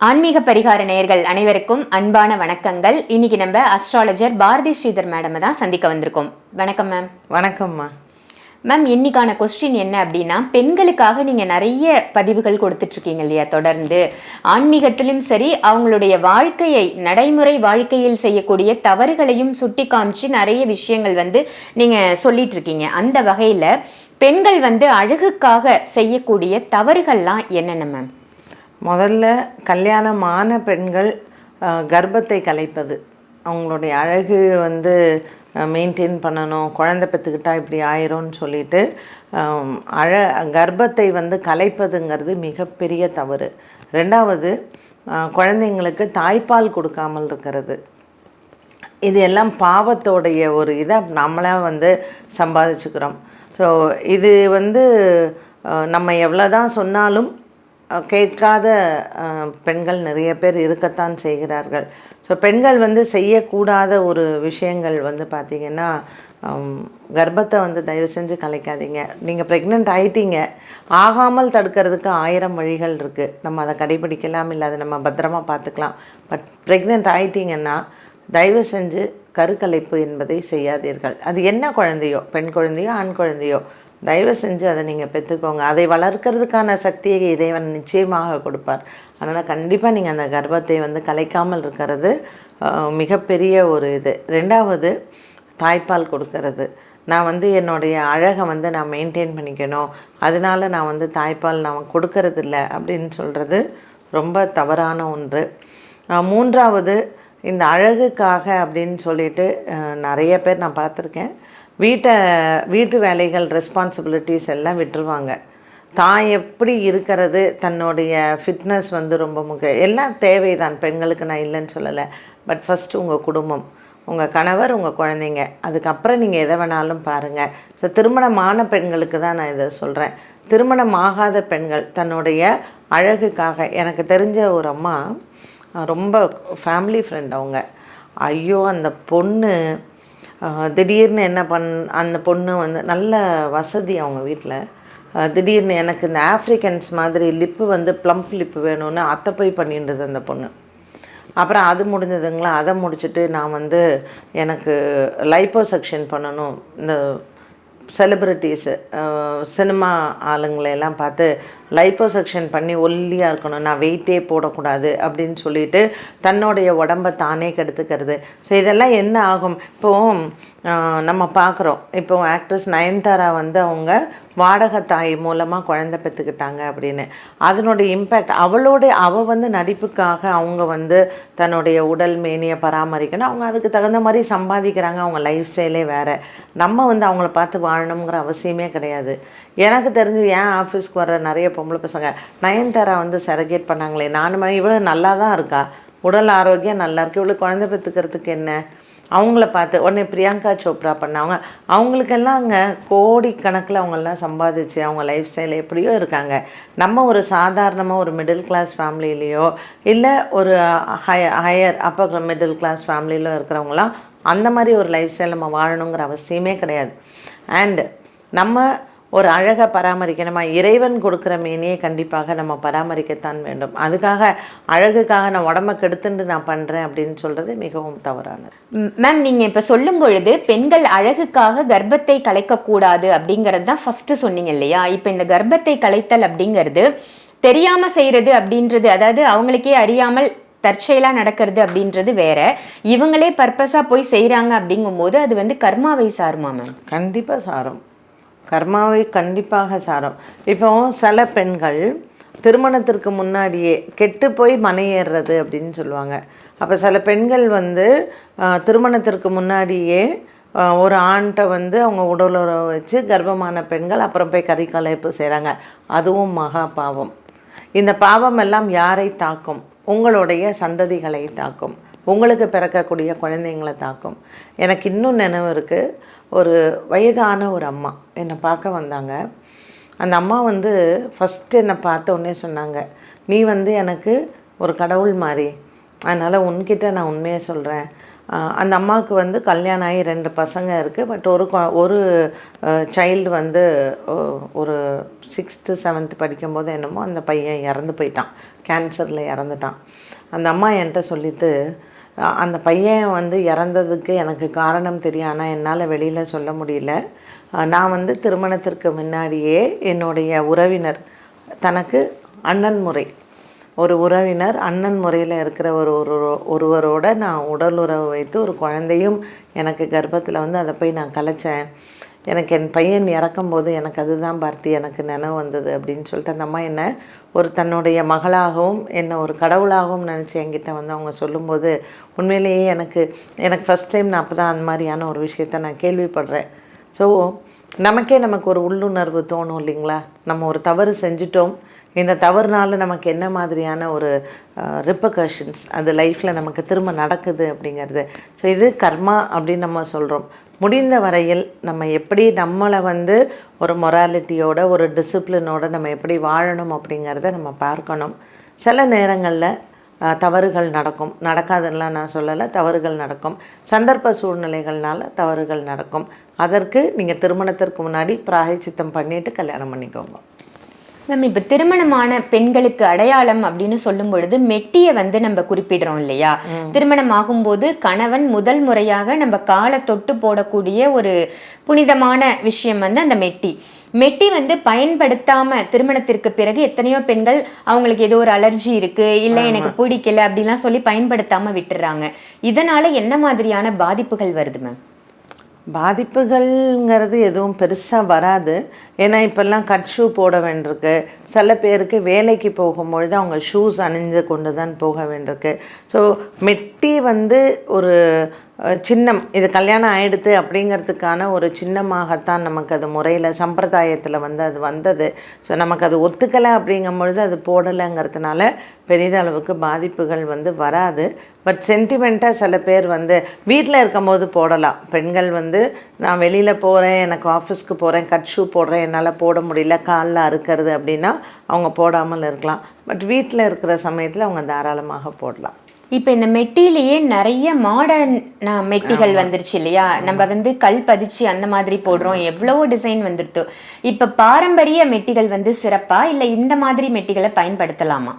ஆன்மீக பரிகார நேயர்கள் அனைவருக்கும் அன்பான வணக்கங்கள். இன்னைக்கு நம்ம அஸ்ட்ராலஜர் பாரதி ஸ்ரீதர் மேடம் தான் சந்திக்க வந்திருக்கோம். வணக்கம் மேம் வணக்கம்மா மேம் இன்னைக்கான கொஸ்டின் என்ன அப்படின்னா பெண்களுக்காக நீங்க நிறைய பதிவுகள் கொடுத்துட்டு இருக்கீங்க இல்லையா? தொடர்ந்து ஆன்மீகத்திலும் சரி அவங்களுடைய வாழ்க்கையை நடைமுறை வாழ்க்கையில் செய்யக்கூடிய தவறுகளையும் சுட்டி காமிச்சு நிறைய விஷயங்கள் வந்து நீங்க சொல்லிட்டு இருக்கீங்க அந்த வகையில பெண்கள் வந்து அழகுக்காக செய்யக்கூடிய தவறுகள்லாம் என்னென்ன மேம் முதல்ல கல்யாணமான பெண்கள் கர்ப்பத்தை கலைப்பது. அவங்களுடைய அழகு வந்து மெயின்டைன் பண்ணணும். குழந்தை பெற்றுக்கிட்டா இப்படி ஆயிரும்னு சொல்லிட்டு அழ கர்ப்பத்தை வந்து கலைப்பதுங்கிறது மிகப்பெரிய தவறு. ரெண்டாவது குழந்தைங்களுக்கு தாய்ப்பால் கொடுக்காமல் இருக்கிறது. இது எல்லாம் பாவத்தோடைய ஒரு இதை நம்மளாக வந்து சம்பாதிச்சுக்கிறோம். ஸோ இது வந்து நம்ம எவ்வளோ தான் சொன்னாலும் கேட்காத பெண்கள் நிறைய பேர் இருக்கத்தான் செய்கிறார்கள். ஸோ பெண்கள் வந்து செய்யக்கூடாத ஒரு விஷயங்கள் வந்து பார்த்திங்கன்னா கர்ப்பத்தை வந்து தயவு செஞ்சு கலைக்காதீங்க. நீங்கள் ப்ரெக்னென்ட் ஆகிட்டீங்க ஆகாமல் தடுக்கிறதுக்கு ஆயிரம் வழிகள் இருக்குது நம்ம அதை கடைபிடிக்கலாம் இல்லை அதை நம்ம பத்திரமா பார்த்துக்கலாம். பட் ப்ரெக்னென்ட் ஆகிட்டீங்கன்னா தயவு செஞ்சு கருக்கலைப்பு என்பதை செய்யாதீர்கள். அது என்ன குழந்தையோ? பெண் குழந்தையோ ஆண் குழந்தையோ? தயவு செஞ்சு அதை நீங்கள் பெற்றுக்கோங்க. அதை வளர்க்கறதுக்கான சக்தியை இறைவன் நிச்சயமாக கொடுப்பார். அதனால் கண்டிப்பாக நீங்கள் அந்த கர்ப்பத்தை வந்து கலைக்காமல் இருக்கிறது மிகப்பெரிய ஒரு இது. ரெண்டாவது தாய்ப்பால் கொடுக்கறது. நான் வந்து என்னுடைய அழகை வந்து நான் மெயின்டைன் பண்ணிக்கணும். அதனால நான் வந்து தாய்ப்பால் நான் கொடுக்கறதில்ல அப்படின்னு சொல்கிறது ரொம்ப தவறான ஒன்று. மூன்றாவது இந்த அழகுக்காக அப்படின்னு சொல்லிட்டு நிறைய பேர் நான் பார்த்துருக்கேன். வீட்டை வீட்டு வேலைகள் ரெஸ்பான்சிபிலிட்டிஸ் எல்லாம் விட்டுருவாங்க. தான் எப்படி இருக்கிறது தன்னுடைய ஃபிட்னஸ் வந்து ரொம்ப முக்கியம் எல்லாம் தேவைதான். பெண்களுக்கு நான் இல்லைன்னு சொல்லலை. பட் ஃபஸ்ட்டு உங்கள் குடும்பம் உங்கள் கணவர் உங்கள் குழந்தைங்க. அதுக்கப்புறம் நீங்கள் எதை வேணாலும் பாருங்கள் ஸோ திருமணமான பெண்களுக்கு தான் நான் இதை சொல்கிறேன் திருமணம் ஆகாத பெண்கள் தன்னுடைய அழகுக்காக எனக்கு தெரிஞ்ச ஒரு அம்மா ரொம்ப ஃபேமிலி ஃப்ரெண்ட் அவங்க. ஐயோ அந்த பொண்ணு திடீர்னு என்ன பண் அந்த பொண்ணு வந்து நல்ல வசதி அவங்க வீட்டில் திடீர்னு எனக்கு இந்த ஆஃப்ரிக்கன்ஸ் மாதிரி லிப்பு வந்து ப்ளம்ப் லிப்பு வேணும்னு அத்தை போய் பண்ணிட்டுது அந்த பொண்ணு. அப்புறம் அது முடிஞ்சதுங்களா? அதை முடிச்சுட்டு நான் வந்து எனக்கு லைப்போ செக்ஷன் பண்ணணும். இந்த செலிப்ரிட்டிஸு சினிமா ஆளுங்களையெல்லாம் பார்த்து லைப்போ செக்ஷன் பண்ணி ஒல்லியாக இருக்கணும். நான் வெயிட்டே போடக்கூடாது அப்படின்னு சொல்லிட்டு தன்னுடைய உடம்பை தானே கெடுத்துக்கிறது. ஸோ இதெல்லாம் என்ன ஆகும்? இப்போது நம்ம பார்க்குறோம். இப்போ ஆக்ட்ரஸ் நயன்தாரா வந்து அவங்க வாடகை தாய் மூலமாக குழந்தை பெற்றுக்கிட்டாங்க அப்படின்னு. அதனுடைய இம்பேக்ட் அவளோட அவள் வந்து நடிப்புக்காக அவங்க வந்து தன்னுடைய உடல் மேனியை பராமரிக்கணும். அவங்க அதுக்கு தகுந்த மாதிரி சம்பாதிக்கிறாங்க. அவங்க லைஃப் ஸ்டைலே வேறு. நம்ம வந்து அவங்கள பார்த்து வாழணுங்கிற அவசியமே கிடையாது. எனக்கு தெரிஞ்சு ஏன் ஆஃபீஸ்க்கு வர நிறைய பொம்பளை பசங்க நயன்தாரா வந்து செரகேட் பண்ணாங்களே நானும் இவ்வளோ நல்லா தான் இருக்கா? உடல் ஆரோக்கியம் நல்லா இருக்கு இவ்வளோ குழந்தை பெற்றுக்கிறதுக்கு என்ன? அவங்கள பார்த்து உடனே பிரியங்கா சோப்ரா பண்ணவங்க அவங்களுக்கெல்லாம் அங்கே கோடி கணக்கில் அவங்கெல்லாம் சம்பாதிச்சு அவங்க லைஃப் ஸ்டைல் எப்படியோ இருக்காங்க. நம்ம ஒரு சாதாரணமாக ஒரு மிடில் கிளாஸ் ஃபேமிலியிலையோ இல்லை ஒரு ஹய ஹையர் அப்பர் மிடில் கிளாஸ் ஃபேமிலியிலோ இருக்கிறவங்களாம் அந்த மாதிரி ஒரு லைஃப் ஸ்டைல் நம்ம வாழணுங்கிற அவசியமே கிடையாது. அண்டு நம்ம ஒரு அழகை பராமரிக்கணுமா? இறைவன் கொடுக்குற மேனியை கண்டிப்பாக நம்ம பராமரிக்கத்தான் வேண்டும். அதுக்காக அழகுக்காக நான் உடம்ப கெடுத்துட்டு நான் பண்ணுறேன் அப்படின்னு சொல்கிறது மிகவும் தவறானது. மேம் நீங்க இப்ப சொல்லும் பொழுது பெண்கள் அழகுக்காக கர்ப்பத்தை கலைக்க கூடாது அப்படிங்கறது தான் ஃபர்ஸ்ட் சொன்னீங்க இல்லையா? இப்ப இந்த கர்ப்பத்தை கலைத்தல் அப்படிங்கிறது தெரியாம செய்யறது அப்படின்றது அதாவது அவங்களுக்கே அறியாமல் தற்செயலா நடக்கிறது அப்படின்றது வேற. இவங்களே பர்பஸா போய் செய்றாங்க அப்படிங்கும்போது அது வந்து கர்மாவை சாருமா மேம் கண்டிப்பாக சாரும். கர்மாவை கண்டிப்பாக சாரும். இப்போ சில பெண்கள் திருமணத்திற்கு முன்னாடியே கெட்டு போய் மனையேறுறது அப்படின்னு சொல்லுவாங்க. அப்போ சில பெண்கள் வந்து திருமணத்திற்கு முன்னாடியே ஒரு ஆண்கிட்ட வந்து அவங்க உடலுறவு வச்சு கர்ப்பமான பெண்கள் அப்புறம் போய் கறிக்கலைப்பு செய்கிறாங்க அதுவும் மகா பாவம். இந்த பாவம் எல்லாம் யாரை தாக்கும்? உங்களுடைய சந்ததிகளை தாக்கும். உங்களுக்கு பிறக்கக்கூடிய குழந்தைங்களை தாக்கும். எனக்கு இன்னும் நினைவு இருக்குது ஒரு வயதான ஒரு அம்மா என்னை பார்க்க வந்தாங்க. அந்த அம்மா வந்து ஃபஸ்ட்டு என்னை பார்த்த உடனே சொன்னாங்க நீ வந்து எனக்கு ஒரு கடவுள் மாதிரி. அதனால் உன்கிட்ட நான் உண்மையை சொல்கிறேன் அந்த அம்மாவுக்கு வந்து கல்யாணம் ஆகி ரெண்டு பசங்க இருக்குது பட் ஒரு கொ- ஒரு சைல்டு வந்து ஒரு சிக்ஸ்த்து செவன்த்து படிக்கும்போது என்னமோ அந்த பையன் இறந்து போயிட்டான். கேன்சரில் இறந்துட்டான். அந்த அம்மா என்கிட்ட சொல்லிட்டு அந்த பையன் வந்து இறந்ததுக்கு எனக்கு காரணம் தெரியும். ஆனால் என்னால் வெளியில் சொல்ல முடியல. நான் வந்து திருமணத்திற்கு முன்னாடியே என்னுடைய உறவினர் தனக்கு அண்ணன் முறை. ஒரு உறவினர் அண்ணன் முறையில் இருக்கிற ஒரு ஒரு ஒருவரோட நான் உடல் உறவு வைத்து ஒரு குழந்தையும் எனக்கு கர்ப்பத்தில் வந்து அதை போய் நான் கலைச்சேன். எனக்கு என் பையன் இறக்கும்போது எனக்கு அதுதான் பார்த்தி எனக்கு நினைவு வந்தது அப்படின்னு சொல்லிட்டு அந்த அம்மா என்ன ஒரு தன்னுடைய மகளாகவும் என்னை ஒரு கடவுளாகவும் நினச்சி என்கிட்ட வந்து அவங்க சொல்லும்போது உண்மையிலேயே எனக்கு எனக்கு ஃபஸ்ட் டைம் நான் அப்போ தான் அந்த மாதிரியான ஒரு விஷயத்த நான் கேள்விப்படுறேன். ஸோ நமக்கே நமக்கு ஒரு உள்ளுணர்வு தோணும் இல்லைங்களா? நம்ம ஒரு தவறு செஞ்சிட்டோம் இந்த தவறுனால நமக்கு என்ன மாதிரியான ஒரு ரிப்பகஷன்ஸ் அது லைஃப்பில் நமக்கு திரும்ப நடக்குது அப்படிங்கிறது. ஸோ இது கர்மா அப்படின்னு நம்ம சொல்கிறோம் முடிந்த வரையில் நம்ம எப்படி நம்மளை வந்து ஒரு மொராலிட்டியோட ஒரு டிசிப்ளினோட நம்ம எப்படி வாழணும் அப்படிங்கிறத நம்ம பார்க்கணும். சில நேரங்களில் தவறுகள் நடக்கும். நடக்காதெல்லாம் நான் சொல்லலை தவறுகள் நடக்கும். சந்தர்ப்ப சூழ்நிலைகள்னால தவறுகள் நடக்கும். அதற்கு நீங்கள் திருமணத்திற்கு முன்னாடி பிராயச்சித்தம் பண்ணிவிட்டு கல்யாணம் பண்ணிக்கோங்க. மேம் இப்போ திருமணமான பெண்களுக்கு அடையாளம் அப்படின்னு சொல்லும் பொழுது மெட்டியை வந்து நம்ம குறிப்பிடுறோம் இல்லையா? திருமணம் ஆகும்போது கணவன் முதல் முறையாக நம்ம காலை தொட்டு போடக்கூடிய ஒரு புனிதமான விஷயம் வந்து அந்த மெட்டி. மெட்டி வந்து பயன்படுத்தாம திருமணத்திற்கு பிறகு எத்தனையோ பெண்கள் அவங்களுக்கு ஏதோ ஒரு அலர்ஜி இருக்கு இல்லை எனக்கு பிடிக்கல அப்படிலாம் சொல்லி பயன்படுத்தாம விட்டுறாங்க. இதனால என்ன மாதிரியான பாதிப்புகள் வருது மேம்? பாதிப்புகள்ங்கிறது எதுவும் பெருசாக வராது. ஏன்னா இப்போல்லாம் கட் ஷூ போட வேண்டியிருக்கு. சில பேருக்கு வேலைக்கு போகும்பொழுது அவங்க ஷூஸ் அணிந்து கொண்டு தான் போக வேண்டியிருக்கு. ஸோ மெட்டி வந்து ஒரு சின்னம். இது கல்யாணம் ஆகிடுது அப்படிங்கிறதுக்கான ஒரு சின்னமாகத்தான் நமக்கு அது முறையில் சம்பிரதாயத்தில் வந்து அது வந்தது. ஸோ நமக்கு அது ஒத்துக்கலை அப்படிங்கும் பொழுது அது போடலைங்கிறதுனால பெரிதளவுக்கு பாதிப்புகள் வந்து வராது. பட் சென்டிமெண்ட்டாக சில பேர் வந்து வீட்டில் இருக்கும்போது போடலாம். பெண்கள் வந்து நான் வெளியில் போகிறேன் எனக்கு ஆஃபீஸ்க்கு போகிறேன் கட் ஷூ போடுறேன் என்னால் போட முடியல காலில் அறுக்கிறது அப்படின்னா அவங்க போடாமல் இருக்கலாம். பட் வீட்டில் இருக்கிற சமயத்தில் அவங்க தாராளமாக போடலாம். இப்போ இந்த மெட்டிலேயே நிறைய மாடர்ன் மெட்டிகள் வந்துருச்சு இல்லையா? நம்ம வந்து கல் பதிச்சு அந்த மாதிரி போடுறோம். எவ்வளவோ டிசைன் வந்துருத்து. இப்போ பாரம்பரிய மெட்டிகள் வந்து சிறப்பா இல்லை இந்த மாதிரி மெட்டிகளை பயன்படுத்தலாமா?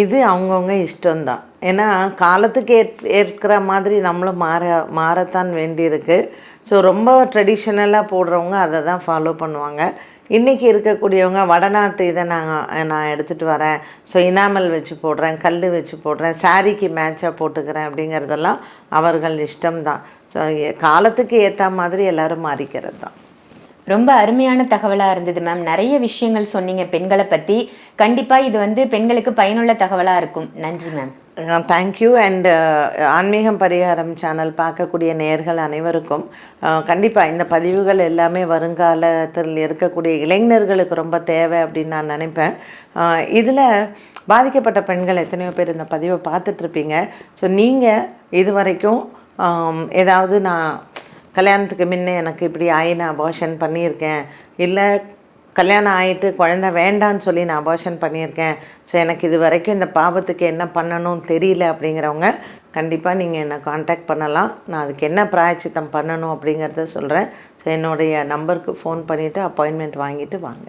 இது அவங்கவுங்க இஷ்டம்தான். ஏன்னா காலத்துக்கு ஏற் ஏற்கிற மாதிரி நம்மளும் மாற மாறத்தான் வேண்டியிருக்கு. ஸோ ரொம்ப ட்ரெடிஷ்னலாக போடுறவங்க அதை தான் ஃபாலோ பண்ணுவாங்க. இன்றைக்கி இருக்கக்கூடியவங்க வடநாட்டு இதை நான் நான் எடுத்துகிட்டு வரேன். ஸோ இனாமல் வச்சு போடுறேன் கல் வச்சு போடுறேன் சாரீக்கு மேட்சாக போட்டுக்கிறேன் அப்படிங்கிறதெல்லாம் அவர்கள் இஷ்டம்தான் ஸோ காலத்துக்கு ஏற்ற மாதிரி எல்லோரும் மாறிக்கிறது தான். ரொம்ப அருமையான தகவலாக இருந்தது மேம் நிறைய விஷயங்கள் சொன்னீங்க பெண்களை பற்றி கண்டிப்பாக இது வந்து பெண்களுக்கு பயனுள்ள தகவலாக இருக்கும். நன்றி மேம் தேங்க்யூ அண்ட் uh, ஆன்மீகம் பரிகாரம் சேனல் பார்க்கக்கூடிய நேர்கள் அனைவருக்கும் uh, கண்டிப்பாக இந்த பதிவுகள் எல்லாமே வருங்காலத்தில் இருக்கக்கூடிய இளைஞர்களுக்கு ரொம்ப தேவை அப்படின்னு நான் நினைப்பேன். Uh, இதில் பாதிக்கப்பட்ட பெண்கள் எத்தனையோ பேர் இந்த பதிவை பார்த்துட்ருப்பீங்க. ஸோ நீங்கள் இது வரைக்கும் um, ஏதாவது நான் கல்யாணத்துக்கு முன்னே எனக்கு இப்படி ஆகி நான் அபார்ஷன் பண்ணியிருக்கேன். இல்லை கல்யாணம் ஆகிட்டு குழந்த வேண்டான்னு சொல்லி நான் அபார்ஷன் பண்ணியிருக்கேன். ஸோ எனக்கு இது வரைக்கும் இந்த பாவத்துக்கு என்ன பண்ணணும் தெரியல அப்படிங்கிறவங்க கண்டிப்பாக நீங்கள் என்னை காண்டாக்ட் பண்ணலாம். நான் அதுக்கு என்ன பிராயச்சித்தம் பண்ணணும் அப்படிங்கிறத சொல்கிறேன் ஸோ என்னுடைய நம்பருக்கு ஃபோன் பண்ணிவிட்டு அப்பாயின்மெண்ட் வாங்கிட்டு வாங்க.